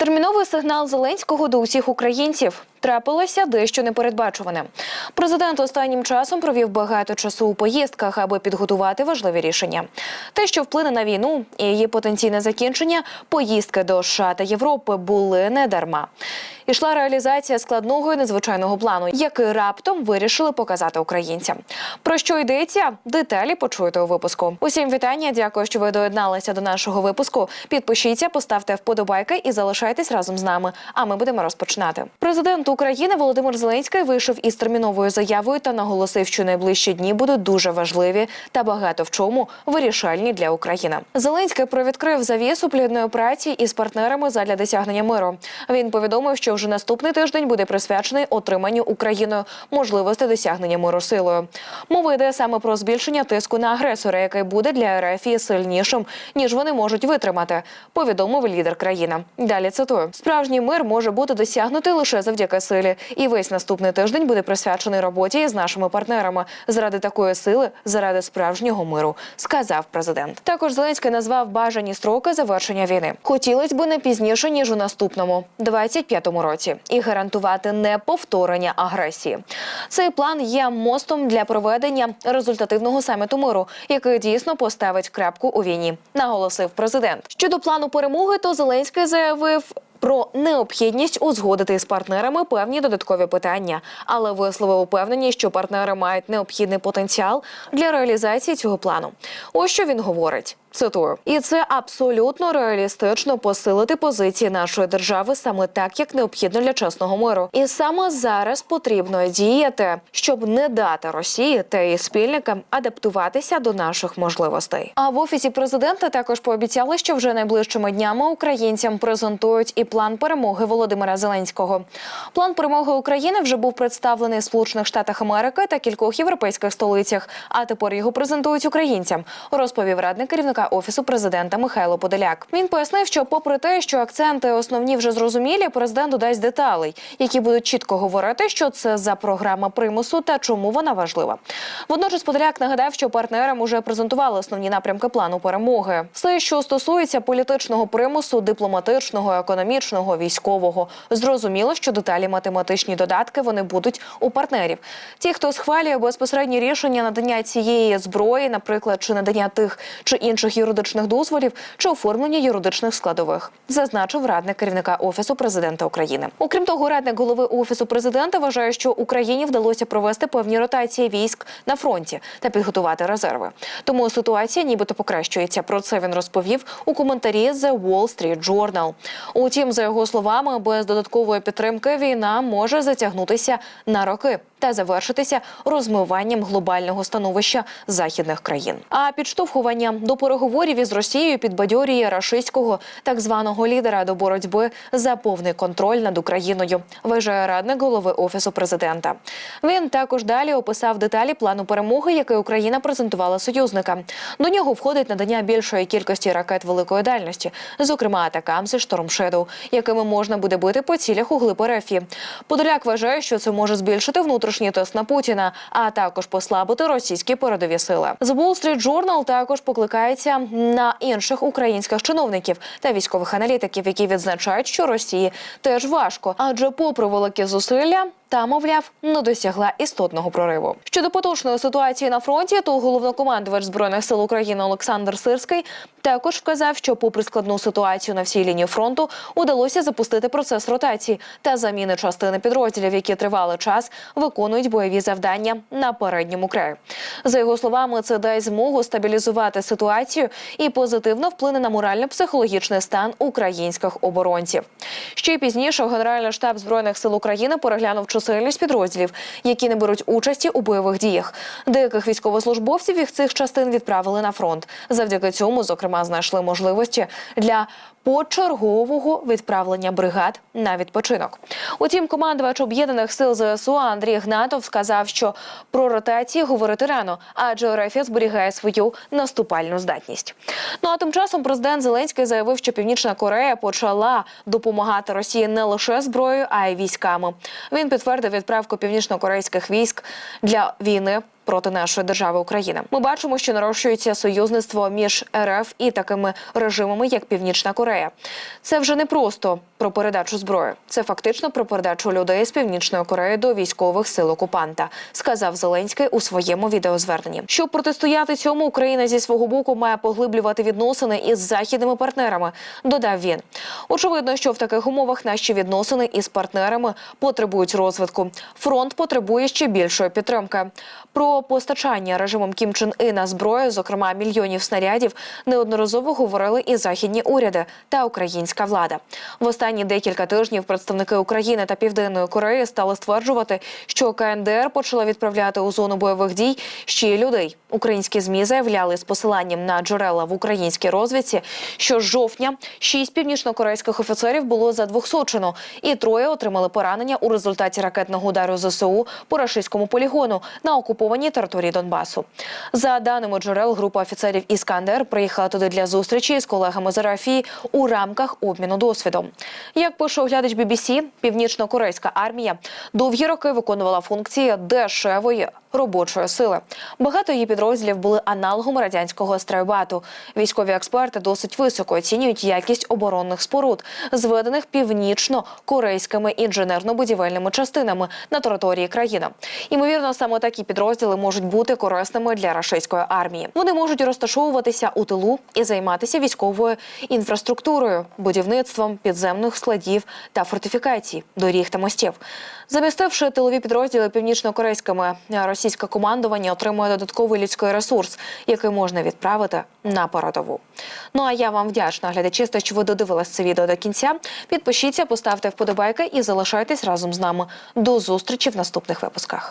Терміновий сигнал Зеленського до усіх українців. Трапилося дещо непередбачуване. Президент останнім часом провів багато часу у поїздках, аби підготувати важливі рішення. Те, що вплине на війну і її потенційне закінчення, поїздки до США та Європи були не дарма. Ішла реалізація складного і незвичайного плану, який раптом вирішили показати українцям. Про що йдеться? Деталі почуєте у випуску. Усім вітання. Дякую, що ви доєдналися до нашого випуску. Підпишіться, поставте вподобайки і залишайтесь разом з нами. А ми будемо розпочинати. Президент України Володимир Зеленський вийшов із терміновою заявою та наголосив, що найближчі дні будуть дуже важливі та багато в чому вирішальні для України. Зеленський провідкрив завісу плідної праці із партнерами задля досягнення миру. Він повідомив, що вже наступний тиждень буде присвячений отриманню Україною можливості досягнення миру силою. Мова йде саме про збільшення тиску на агресора, який буде для РФ сильнішим ніж вони можуть витримати. Повідомив лідер країни. Далі цитую: справжній мир може бути досягнутий лише завдяки силі, і весь наступний тиждень буде присвячений роботі з нашими партнерами заради такої сили, заради справжнього миру, сказав президент. Також Зеленський назвав бажані строки завершення війни. Хотілось би не пізніше ніж у наступному 25-му році, і гарантувати неповторення агресії. Цей план є мостом для проведення результативного саміту миру, який дійсно поставить крапку у війні, наголосив президент. Щодо плану перемоги, то Зеленський заявив. Про необхідність узгодити з партнерами певні додаткові питання, але висловив упевненість, що партнери мають необхідний потенціал для реалізації цього плану. Ось що він говорить. Цитую, і це абсолютно реалістично посилити позиції нашої держави саме так, як необхідно для чесного миру. І саме зараз потрібно діяти, щоб не дати Росії та її спільникам адаптуватися до наших можливостей. А в офісі президента також пообіцяли, що вже найближчими днями українцям презентують і план перемоги Володимира Зеленського. План перемоги України вже був представлений в Сполучених Штатах Америки та кількох європейських столицях. А тепер його презентують українцям. Розповів радник керівника офісу президента Михайло Подоляк. Він пояснив, що, попри те, що акценти основні вже зрозумілі, президент додасть деталей, які будуть чітко говорити, що це за програма примусу та чому вона важлива. Водночас Подоляк нагадав, що партнерам уже презентували основні напрямки плану перемоги. Все, що стосується політичного примусу, дипломатичного, економічного, військового, зрозуміло, що деталі математичні додатки вони будуть у партнерів. Ті, хто схвалює безпосередні рішення надання цієї зброї, наприклад, чи надання тих чи інших юридичних дозволів, чи оформлення юридичних складових, зазначив радник керівника офісу президента України. Окрім того, радник голови офісу президента вважає, що Україні вдалося провести певні ротації військ на фронті та підготувати резерви. Тому ситуація нібито покращується. Про це він розповів у коментарі The Wall Street Journal. Утім, за його словами, без додаткової підтримки війна може затягнутися на роки та завершитися розмиванням глобального становища західних країн. А підштовхуванням до переговорів із Росією підбадьорює рашистського так званого лідера до боротьби за повний контроль над Україною. Вважає радник голови офісу президента. Він також далі описав деталі плану перемоги, який Україна презентувала союзникам. До нього входить надання більшої кількості ракет великої дальності, зокрема атакамси Shadow, якими можна буде бити по цілях у глиб РФ. Подоляк вважає, що це може збільшити внутрішній тиск на Путіна, а також послабити російські передові сили. The Wall Street Journal також покликається на інших українських чиновників та військових аналітиків, які відзначають, що Росії теж важко, адже, попри великі зусилля. Та, мовляв, не досягла істотного прориву. Щодо поточної ситуації на фронті, то головнокомандувач збройних сил України Олександр Сирський також вказав, що, попри складну ситуацію на всій лінії фронту, удалося запустити процес ротації та заміни частини підрозділів, які тривалий час виконують бойові завдання на передньому краї. За його словами, це дасть змогу стабілізувати ситуацію і позитивно вплине на морально-психологічний стан українських оборонців. Ще пізніше Генеральний штаб збройних сил України переглянув чисельність підрозділів, які не беруть участі у бойових діях. Деяких військовослужбовців їх цих частин відправили на фронт. Завдяки цьому, зокрема, знайшли можливості для почергового відправлення бригад на відпочинок. Утім, командувач об'єднаних сил ЗСУ Андрій Гнатов сказав, що про ротації говорити рано, адже РФ зберігає свою наступальну здатність. Ну а тим часом президент Зеленський заявив, що Північна Корея почала допомагати Росії не лише зброєю, а й військами. Він підтвердив відправку північно-корейських військ для війни проти нашої держави України. Ми бачимо, що нарощується союзництво між РФ і такими режимами, як Північна Корея. Це вже не просто про передачу зброї. Це фактично про передачу людей з північної Кореї до військових сил окупанта, сказав Зеленський у своєму відеозверненні. Щоб протистояти цьому, Україна зі свого боку має поглиблювати відносини із західними партнерами. Додав він. Очевидно, що в таких умовах наші відносини із партнерами потребують розвитку. Фронт потребує ще більшої підтримки. Про постачання режимом Кім Чен Іна зброї, зокрема мільйонів снарядів, неодноразово говорили і західні уряди та українська влада. В останні декілька тижнів представники України та Південної Кореї стали стверджувати, що КНДР почала відправляти у зону бойових дій ще людей. Українські змі заявляли з посиланням на джерела в українській розвідці, що з жовтня шість північнокорейських офіцерів було задвохсочено, і троє отримали поранення у результаті ракетного удару ЗСУ по рашистському полігону на окупованій території Донбасу. За даними джерел, група офіцерів Іскандер приїхала туди для зустрічі з колегами з РФІ у рамках обміну досвідом. Як пише оглядач BBC, північно-корейська армія довгі роки виконувала функції дешевої робочої сили. Багато її підрозділів були аналогом радянського стройбату. Військові експерти досить високо оцінюють якість оборонних споруд, зведених північно-корейськими інженерно-будівельними частинами на території країни. Ймовірно, саме такі підрозділи можуть бути корисними для рашистської армії. Вони можуть розташовуватися у тилу і займатися військовою інфраструктурою, будівництвом підземних складів та фортифікацій, доріг та мостів. Замістивши тилові підрозділи північно-корейськими, російське командування отримує додатковий людський ресурс, який можна відправити на передову. Ну а я вам вдячна, глядачі, що ви додивились це відео до кінця. Підпишіться, поставте вподобайки і залишайтесь разом з нами. До зустрічі в наступних випусках.